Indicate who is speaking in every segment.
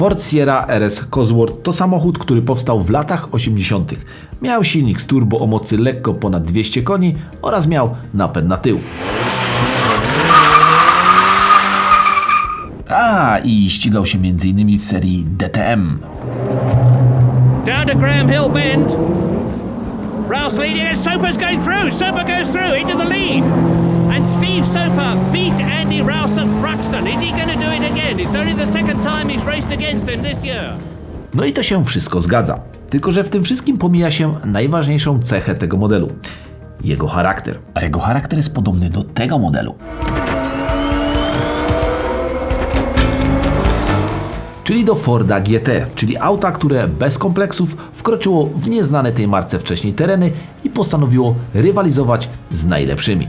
Speaker 1: Ford Sierra RS Cosworth to samochód, który powstał w latach 80. Miał silnik z turbo o mocy lekko ponad 200 koni oraz miał napęd na tył. A, i ścigał się m.in. w serii DTM.
Speaker 2: Down to Graham Hill Bend. Rouse leading as Soper's going through. Soper goes through into the lead. And Steve Soper beat Andy Rouse at Thruxton. Is he going to do it again? It's only the second time he's raced against him this year.
Speaker 1: No i to się wszystko zgadza. Tylko, że w tym wszystkim pomija się najważniejszą cechę tego modelu. Jego charakter. A jego charakter jest podobny do tego modelu. Czyli do Forda GT, czyli auta, które bez kompleksów wkroczyło w nieznane tej marce wcześniej tereny i postanowiło rywalizować z najlepszymi.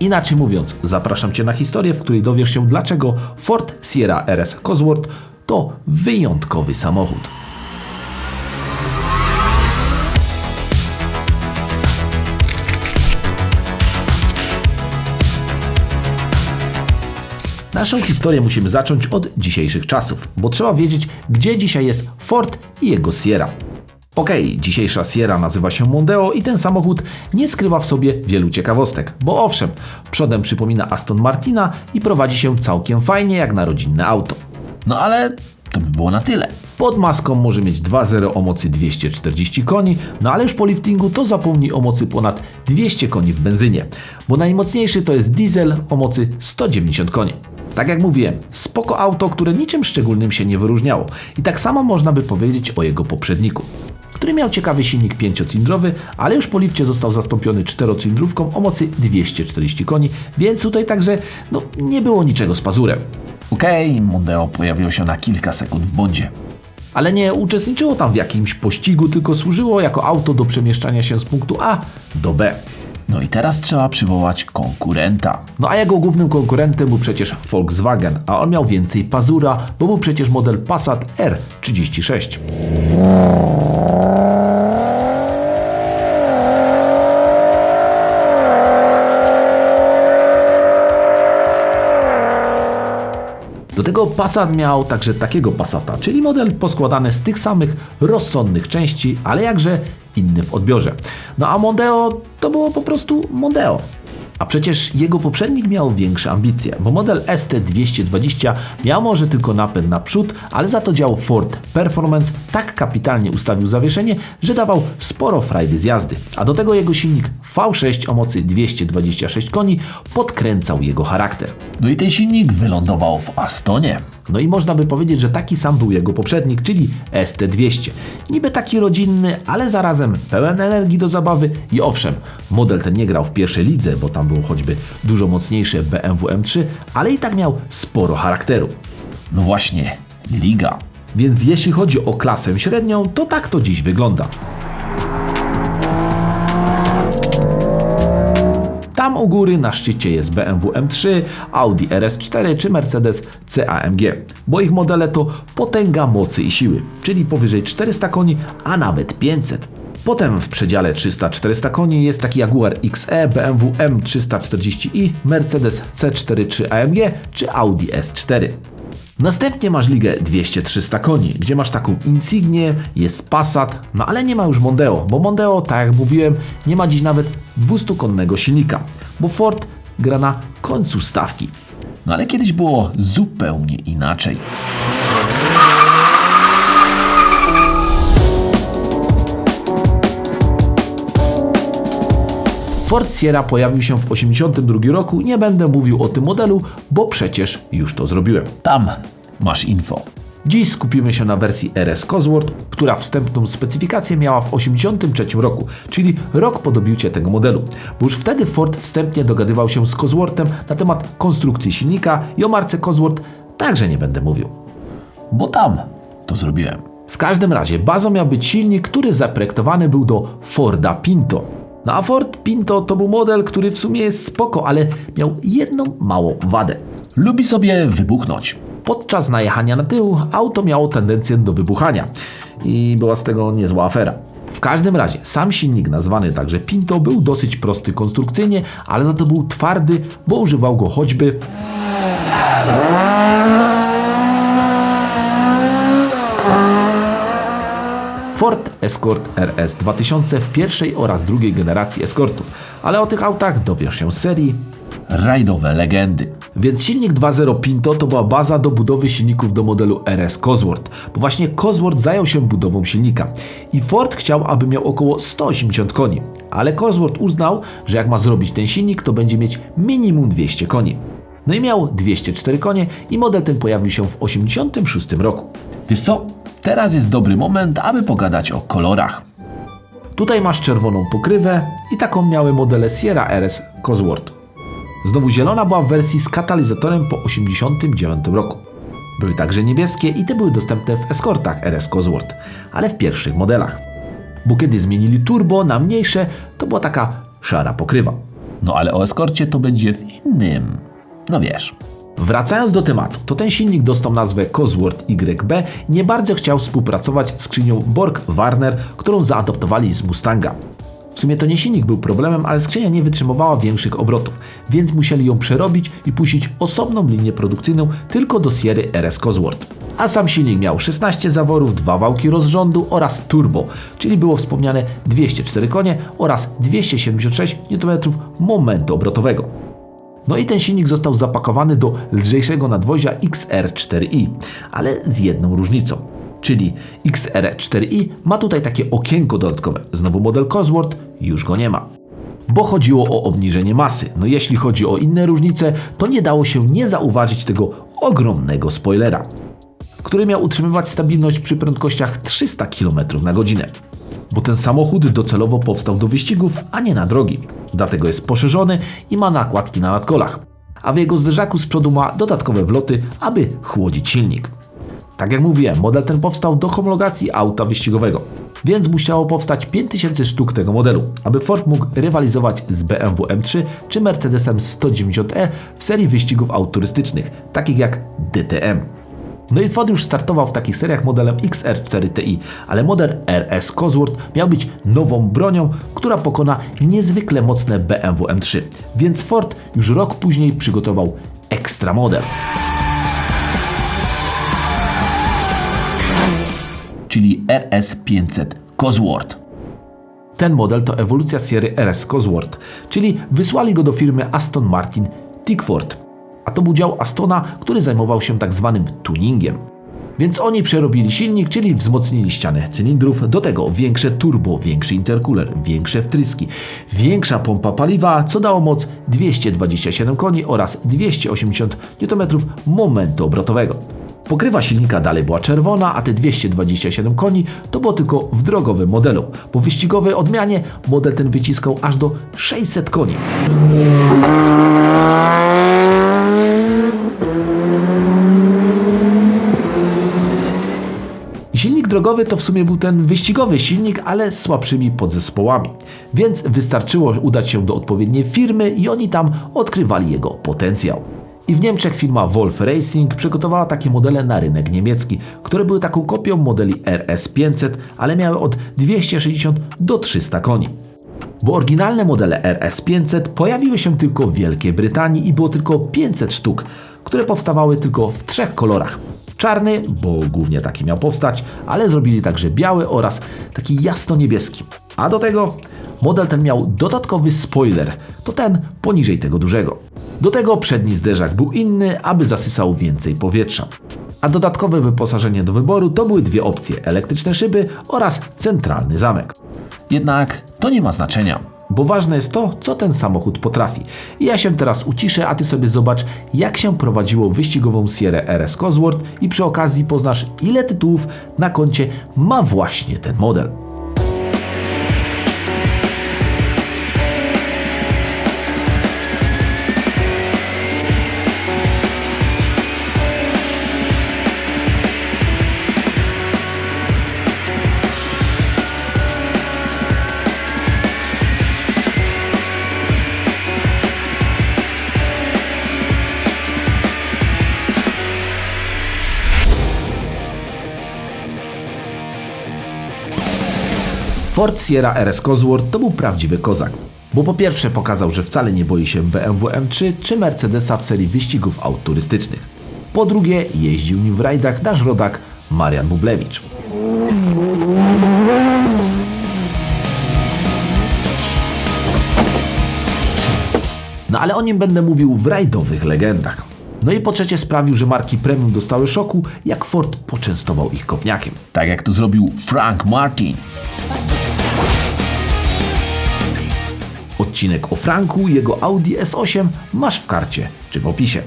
Speaker 1: Inaczej mówiąc, zapraszam Cię na historię, w której dowiesz się dlaczego Ford Sierra RS Cosworth to wyjątkowy samochód. Naszą historię musimy zacząć od dzisiejszych czasów, bo trzeba wiedzieć, gdzie dzisiaj jest Ford i jego Sierra. Okej, dzisiejsza Sierra nazywa się Mondeo i ten samochód nie skrywa w sobie wielu ciekawostek, bo owszem, przodem przypomina Aston Martina i prowadzi się całkiem fajnie jak na rodzinne auto. No ale to by było na tyle. Pod maską może mieć 2.0 o mocy 240 koni, no ale już po liftingu to zapomni o mocy ponad 200 koni w benzynie, bo najmocniejszy to jest diesel o mocy 190 koni. Tak jak mówiłem, spoko auto, które niczym szczególnym się nie wyróżniało. I tak samo można by powiedzieć o jego poprzedniku, który miał ciekawy silnik 5-cylindrowy, ale już po lifcie został zastąpiony 4-cylindrówką o mocy 240 koni, więc tutaj także no, nie było niczego z pazurem. Okej, okay, Mondeo pojawiło się na kilka sekund w bądzie. Ale nie uczestniczyło tam w jakimś pościgu, tylko służyło jako auto do przemieszczania się z punktu A do B. No i teraz trzeba przywołać konkurenta. No a jego głównym konkurentem był przecież Volkswagen, a on miał więcej pazura, bo był przecież model Passat R36. Do tego Passat miał także takiego Passata, czyli model poskładany z tych samych rozsądnych części, ale jakże inny w odbiorze. No a Mondeo to było po prostu Mondeo. A przecież jego poprzednik miał większe ambicje, bo model ST220 miał może tylko napęd na przód, ale za to dział Ford Performance tak kapitalnie ustawił zawieszenie, że dawał sporo frajdy z jazdy. A do tego jego silnik V6 o mocy 226 koni podkręcał jego charakter. No i ten silnik wylądował w Astonie. No i można by powiedzieć, że taki sam był jego poprzednik, czyli ST200. Niby taki rodzinny, ale zarazem pełen energii do zabawy i owszem, model ten nie grał w pierwszej lidze, bo tam było choćby dużo mocniejsze BMW M3, ale i tak miał sporo charakteru. No właśnie, liga. Więc jeśli chodzi o klasę średnią, to tak to dziś wygląda. U góry na szczycie jest BMW M3, Audi RS4 czy Mercedes CAMG, bo ich modele to potęga mocy i siły, czyli powyżej 400 koni, a nawet 500. Potem w przedziale 300-400 koni jest taki Jaguar XE, BMW M340i, Mercedes C4 czy AMG czy Audi S4. Następnie masz ligę 200-300 koni, gdzie masz taką Insignię, jest Passat, no ale nie ma już Mondeo, bo Mondeo, tak jak mówiłem, nie ma dziś nawet 200-konnego silnika, bo Ford gra na końcu stawki. No ale kiedyś było zupełnie inaczej. Ford Sierra pojawił się w 1982 roku. Nie będę mówił o tym modelu, bo przecież już to zrobiłem. Tam masz info. Dziś skupimy się na wersji RS Cosworth, która wstępną specyfikację miała w 1983 roku, czyli rok po dobiucie tego modelu. Bo już wtedy Ford wstępnie dogadywał się z Cosworthem na temat konstrukcji silnika i o marce Cosworth także nie będę mówił. Bo tam to zrobiłem. W każdym razie bazą miał być silnik, który zaprojektowany był do Forda Pinto. No a Ford Pinto to był model, który w sumie jest spoko, ale miał jedną małą wadę. Lubi sobie wybuchnąć. Podczas najechania na tył auto miało tendencję do wybuchania i była z tego niezła afera. W każdym razie, sam silnik nazwany także Pinto był dosyć prosty konstrukcyjnie, ale za to był twardy, bo używał go choćby Ford Escort RS 2000 w pierwszej oraz drugiej generacji Escortów, ale o tych autach dowiesz się z serii Rajdowe Legendy. Więc silnik 2.0 Pinto to była baza do budowy silników do modelu RS Cosworth, bo właśnie Cosworth zajął się budową silnika. I Ford chciał, aby miał około 180 koni, ale Cosworth uznał, że jak ma zrobić ten silnik, to będzie mieć minimum 200 koni. No i miał 204 konie i model ten pojawił się w 86 roku. Wiesz co? Teraz jest dobry moment, aby pogadać o kolorach. Tutaj masz czerwoną pokrywę i taką miały modele Sierra RS Cosworth. Znowu zielona była w wersji z katalizatorem po 89 roku. Były także niebieskie i te były dostępne w Escortach RS Cosworth, ale w pierwszych modelach. Bo kiedy zmienili turbo na mniejsze, to była taka szara pokrywa. No ale o Escorcie to będzie w innym. No wiesz. Wracając do tematu, to ten silnik dostał nazwę Cosworth YB nie bardzo chciał współpracować z skrzynią Borg Warner, którą zaadoptowali z Mustanga. W sumie to nie silnik był problemem, ale skrzynia nie wytrzymywała większych obrotów, więc musieli ją przerobić i puścić osobną linię produkcyjną tylko do Sierry RS Cosworth. A sam silnik miał 16 zaworów, dwa wałki rozrządu oraz turbo, czyli było wspomniane 204 konie oraz 276 Nm momentu obrotowego. No i ten silnik został zapakowany do lżejszego nadwozia XR4i, ale z jedną różnicą. Czyli XR4i ma tutaj takie okienko dodatkowe. Znowu model Cosworth już go nie ma. Bo chodziło o obniżenie masy. No jeśli chodzi o inne różnice, to nie dało się nie zauważyć tego ogromnego spoilera, który miał utrzymywać stabilność przy prędkościach 300 km na godzinę. Bo ten samochód docelowo powstał do wyścigów, a nie na drogi. Dlatego jest poszerzony i ma nakładki na nadkolach. A w jego zderzaku z przodu ma dodatkowe wloty, aby chłodzić silnik. Tak jak mówiłem, model ten powstał do homologacji auta wyścigowego, więc musiało powstać 5000 sztuk tego modelu, aby Ford mógł rywalizować z BMW M3 czy Mercedesem 190e w serii wyścigów aut turystycznych, takich jak DTM. No i Ford już startował w takich seriach modelem XR4 Ti, ale model RS Cosworth miał być nową bronią, która pokona niezwykle mocne BMW M3, więc Ford już rok później przygotował ekstra model. czyli RS500 Cosworth. Ten model to ewolucja serii RS Cosworth, czyli wysłali go do firmy Aston Martin Tickford. A to był dział Astona, który zajmował się tak zwanym tuningiem. Więc oni przerobili silnik, czyli wzmocnili ścianę cylindrów, do tego większe turbo, większy intercooler, większe wtryski, większa pompa paliwa, co dało moc 227 koni oraz 280 Nm momentu obrotowego. Pokrywa silnika dalej była czerwona, a te 227 koni to było tylko w drogowym modelu. Po wyścigowej odmianie model ten wyciskał aż do 600 koni. Drogowy to w sumie był ten wyścigowy silnik, ale z słabszymi podzespołami. Więc wystarczyło udać się do odpowiedniej firmy i oni tam odkrywali jego potencjał. I w Niemczech firma Wolf Racing przygotowała takie modele na rynek niemiecki, które były taką kopią modeli RS500, ale miały od 260 do 300 koni. Bo oryginalne modele RS500 pojawiły się tylko w Wielkiej Brytanii i było tylko 500 sztuk, które powstawały tylko w trzech kolorach. Czarny, bo głównie taki miał powstać, ale zrobili także biały oraz taki jasno-niebieski. A do tego model ten miał dodatkowy spoiler, to ten poniżej tego dużego. Do tego przedni zderzak był inny, aby zasysał więcej powietrza. A dodatkowe wyposażenie do wyboru to były dwie opcje: elektryczne szyby oraz centralny zamek. Jednak to nie ma znaczenia, bo ważne jest to, co ten samochód potrafi. Ja się teraz uciszę, a ty sobie zobacz, jak się prowadziło wyścigową Sierra RS Cosworth i przy okazji poznasz, ile tytułów na koncie ma właśnie ten model. Ford Sierra RS Cosworth to był prawdziwy kozak. Bo po pierwsze pokazał, że wcale nie boi się BMW M3 czy Mercedesa w serii wyścigów aut turystycznych. Po drugie jeździł nim w rajdach nasz rodak Marian Bublewicz. No ale o nim będę mówił w rajdowych legendach. No i po trzecie sprawił, że marki premium dostały szoku, jak Ford poczęstował ich kopniakiem. Tak jak to zrobił Frank Martin. Odcinek o Franku i jego Audi S8 masz w karcie czy w opisie.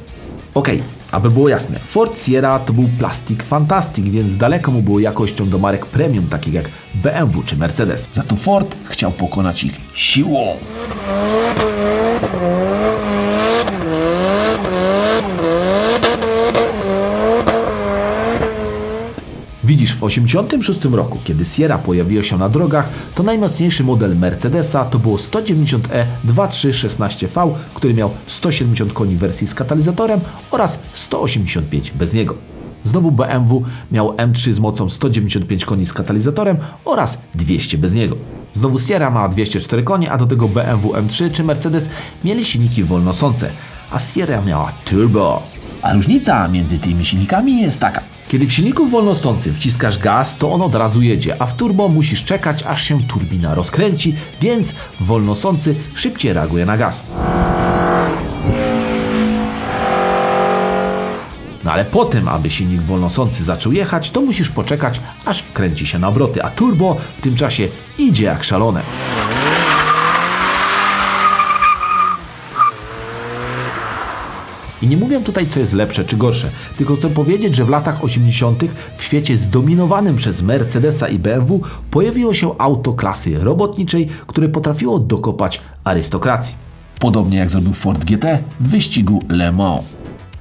Speaker 1: Okej, aby było jasne, Ford Sierra to był plastik fantastic, więc daleko mu było jakością do marek premium takich jak BMW czy Mercedes. Za to Ford chciał pokonać ich siłą. Widzisz, w 1986 roku, kiedy Sierra pojawiła się na drogach, to najmocniejszy model Mercedesa to było 190e 2316V, który miał 170 koni wersji z katalizatorem oraz 185 bez niego. Znowu BMW miał M3 z mocą 195 koni z katalizatorem oraz 200 bez niego. Znowu Sierra ma 204 konie, a do tego BMW M3 czy Mercedes mieli silniki wolnosące, a Sierra miała turbo. A różnica między tymi silnikami jest taka. Kiedy w silniku wolnosącym wciskasz gaz, to on od razu jedzie, a w turbo musisz czekać, aż się turbina rozkręci, więc wolnosący szybciej reaguje na gaz. No ale potem, aby silnik wolnosący zaczął jechać, to musisz poczekać, aż wkręci się na obroty, a turbo w tym czasie idzie jak szalone. I nie mówię tutaj, co jest lepsze czy gorsze, tylko chcę powiedzieć, że w latach 80. w świecie zdominowanym przez Mercedesa i BMW pojawiło się auto klasy robotniczej, które potrafiło dokopać arystokracji. Podobnie jak zrobił Ford GT w wyścigu Le Mans.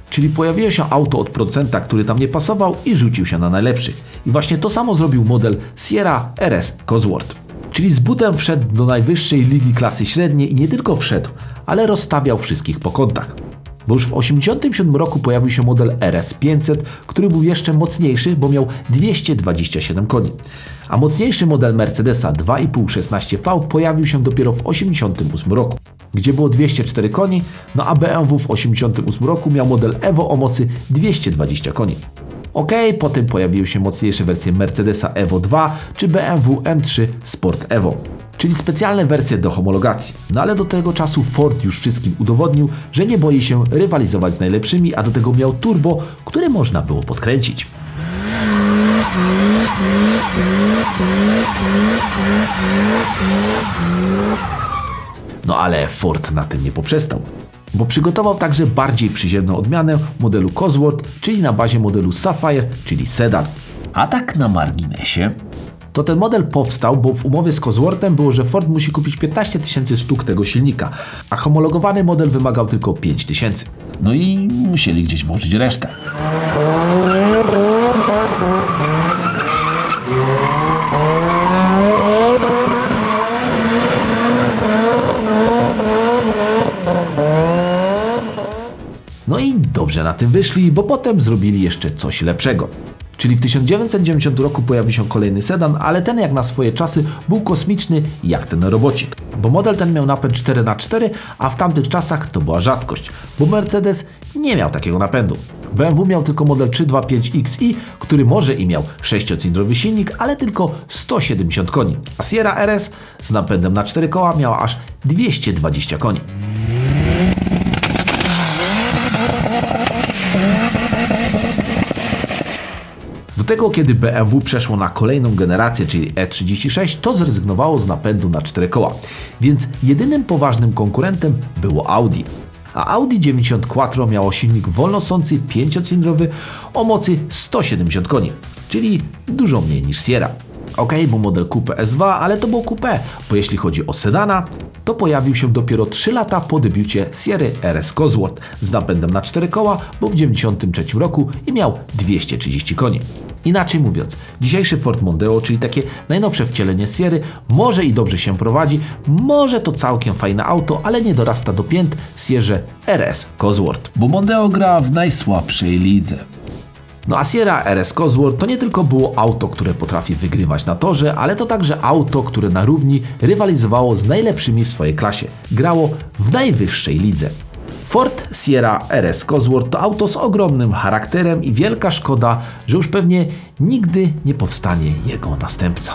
Speaker 1: Czyli pojawiło się auto od producenta, który tam nie pasował i rzucił się na najlepszych. I właśnie to samo zrobił model Sierra RS Cosworth. Czyli z butem wszedł do najwyższej ligi klasy średniej i nie tylko wszedł, ale rozstawiał wszystkich po kątach. Bo już w 1987 roku pojawił się model RS500, który był jeszcze mocniejszy, bo miał 227 koni. A mocniejszy model Mercedesa 2,5 16V pojawił się dopiero w 1988 roku, gdzie było 204 koni, no a BMW w 1988 roku miał model Evo o mocy 220 koni. Ok, potem pojawiły się mocniejsze wersje Mercedesa Evo 2 czy BMW M3 Sport Evo, czyli specjalne wersje do homologacji. No ale do tego czasu Ford już wszystkim udowodnił, że nie boi się rywalizować z najlepszymi, a do tego miał turbo, które można było podkręcić. No ale Ford na tym nie poprzestał, bo przygotował także bardziej przyziemną odmianę modelu Cosworth, czyli na bazie modelu Sapphire, czyli sedan. A tak na marginesie, to ten model powstał, bo w umowie z Cosworthem było, że Ford musi kupić 15 tysięcy sztuk tego silnika, a homologowany model wymagał tylko 5 tysięcy. No i musieli gdzieś włożyć resztę. No i dobrze na tym wyszli, bo potem zrobili jeszcze coś lepszego. Czyli w 1990 roku pojawił się kolejny sedan, ale ten jak na swoje czasy był kosmiczny jak ten robocik. Bo model ten miał napęd 4x4, a w tamtych czasach to była rzadkość, bo Mercedes nie miał takiego napędu. BMW miał tylko model 325XI, który może i miał 6-cylindrowy silnik, ale tylko 170 koni, a Sierra RS z napędem na 4 koła miała aż 220 koni. Do tego, kiedy BMW przeszło na kolejną generację, czyli E36, to zrezygnowało z napędu na cztery koła, więc jedynym poważnym konkurentem było Audi. A Audi 90 Quattro miało silnik wolnosący 5-cylindrowy o mocy 170 koni, czyli dużo mniej niż Sierra. Ok, był model Coupe S2, ale to było Coupe, bo jeśli chodzi o sedana, to pojawił się dopiero 3 lata po debiucie Sierra RS Cosworth z napędem na 4 koła, bo w 1993 roku i miał 230 koni. Inaczej mówiąc, dzisiejszy Ford Mondeo, czyli takie najnowsze wcielenie Sierry, może i dobrze się prowadzi, może to całkiem fajne auto, ale nie dorasta do pięt Sierra RS Cosworth. Bo Mondeo gra w najsłabszej lidze. No a Sierra RS Cosworth to nie tylko było auto, które potrafi wygrywać na torze, ale to także auto, które na równi rywalizowało z najlepszymi w swojej klasie. Grało w najwyższej lidze. Ford Sierra RS Cosworth to auto z ogromnym charakterem i wielka szkoda, że już pewnie nigdy nie powstanie jego następca.